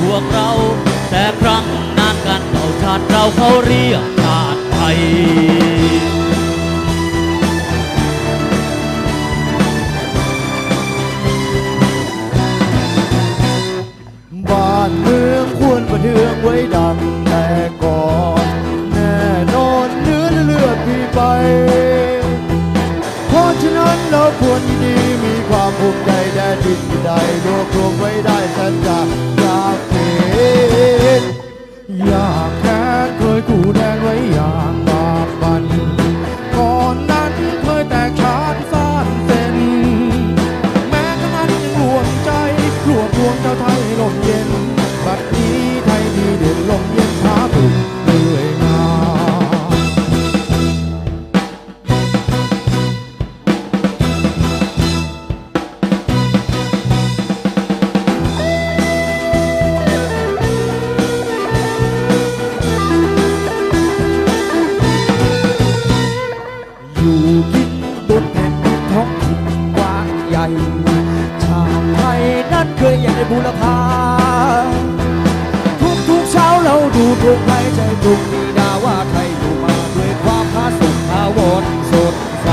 พวกเรา แต่ครั้งนานการเผ่าชาติเราเขาเรียกชาติไทยบ้านเมืองควรประเทืองไว้ดังแต่ก่อนแน่นอนเนื้อเลือดพี่ไป เพราะฉะนั้นเราควรดีมีความภูมิใจแด่ดินใดรวบรวมไว้ได้สัญญา ราคา ทุกทุกเช้าเราดูทุกไรใจทุกมีดาว่าใครอยู่มาด้วยความพาสุขาวนสดใส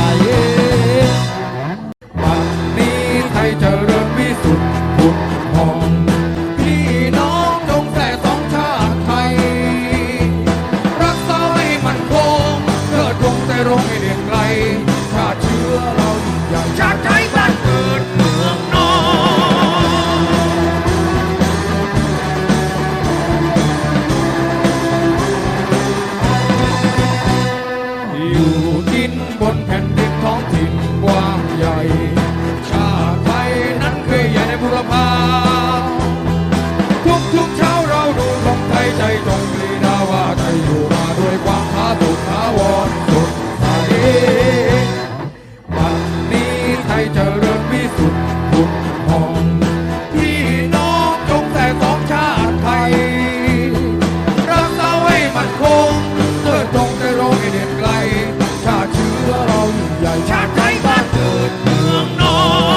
วันนี้ไทยเจอ cha cái ta từ đường đó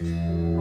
Thank mm -hmm. you.